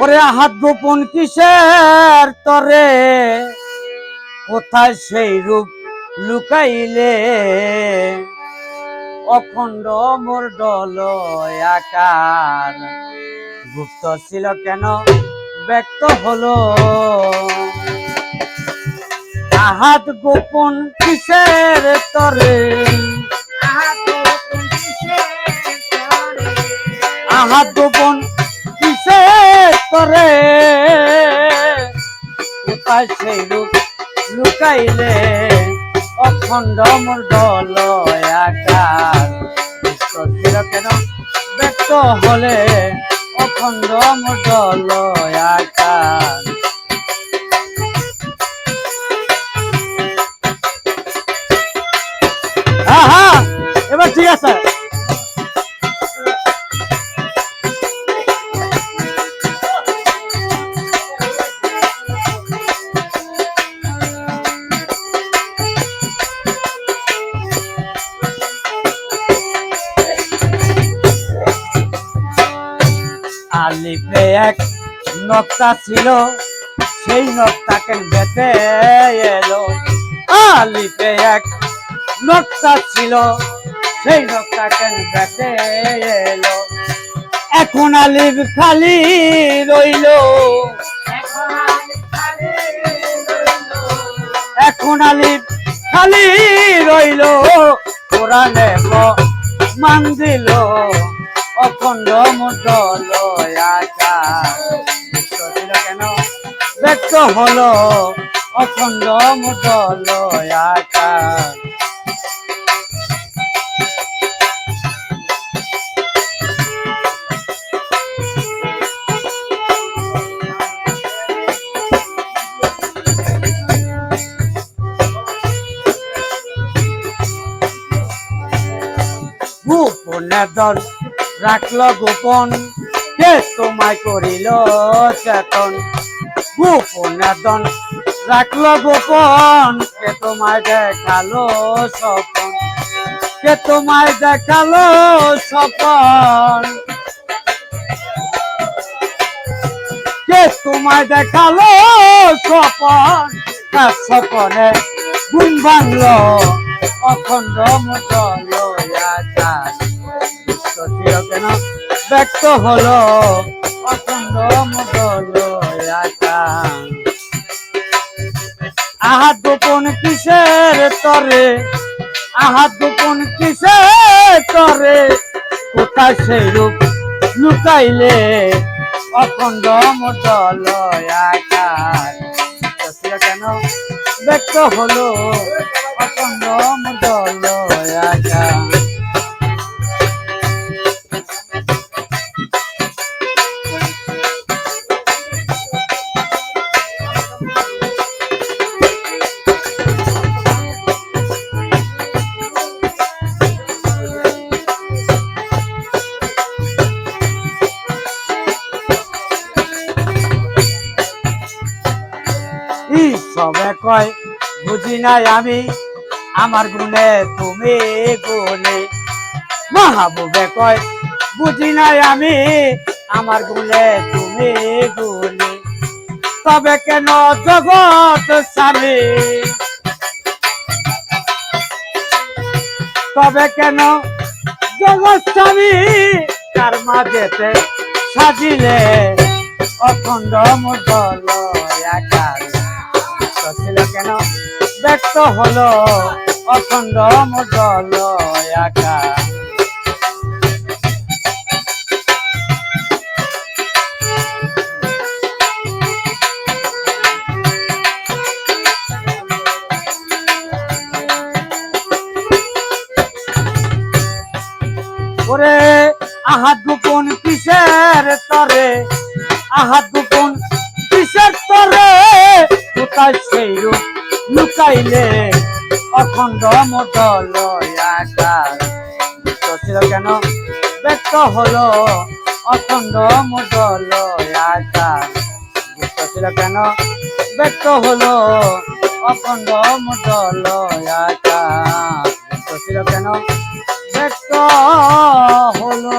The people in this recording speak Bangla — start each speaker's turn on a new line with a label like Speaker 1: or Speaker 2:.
Speaker 1: ওরে হাত গোপন কিসের তরে? কোথায় সেই রূপ লুকাইলে? অখণ্ড মোর ডল আকার। গুপ্ত ছিল কেন? ব্যক্ত হলো। হাত গোপন কিসের তরে? আহাত গোপন কিসের তরে কোথায় সেই রূপ লুকাইলে অখণ্ড মোর গুপ্ত ছিল কেন ব্যক্ত হলে অখণ্ড মোর ডল আকার আলিপে এক নকটা ছিল, সেই নকটাকে বেঁধে এলো। আলিপে এক নকটা ছিল, সেই নকটাকে বেঁধে এলো। এখন আলিপ খালি রইল। এখন আলিপ খালি রইল। কোরআনে মান দিল, অখণ্ড মুদল হলো অখণ্ড মুদল আকার। গোপনে দল রাখল গোপন কে তোমায় করিল চেতন? গোপনে দল রাখল গোপন। কে তোমায় দেখাল স্বপন? কে তোমায় দেখাল স্বপন? কে তোমায় দেখাল স্বপন? তার স্বপনে ঘুম ভাঙলো? অখণ্ড ছিল কেন ব্যক্ত হলো অখণ্ড মতল আহাত গোপন কিসের তরে? আহাত গোপন কিসের তরে? কোথায় সেই রূপ লুকাইলে? অখণ্ড মতল আকার কেন ব্যক্ত হলো? অখণ্ড মতল সবে কয়, বুঝি নাই আমি আমার গুণে তুমি গুণে। মাহবুবে কয়, বুঝি নাই আমি আমার গুণে তুমি গুণে। তবে কেন জগৎ স্বামী তবে কেন জগৎ স্বামী তার মাঝেতে সাজিলে অখণ্ড মুদল কেন ব্যক্ত হলো অখণ্ড আকার ওরে আহাত গোপন কিসের তরে? আহাত কোথায় সেই রূপ লুকাইলে অখণ্ড মদল আকার তো ছিল কেন ব্যক্ত হলো অখণ্ড মদল আকার তো ছিল কেন ব্যক্ত হলো অখণ্ড মদল আকার তো ছিল কেন ব্যক্ত হলো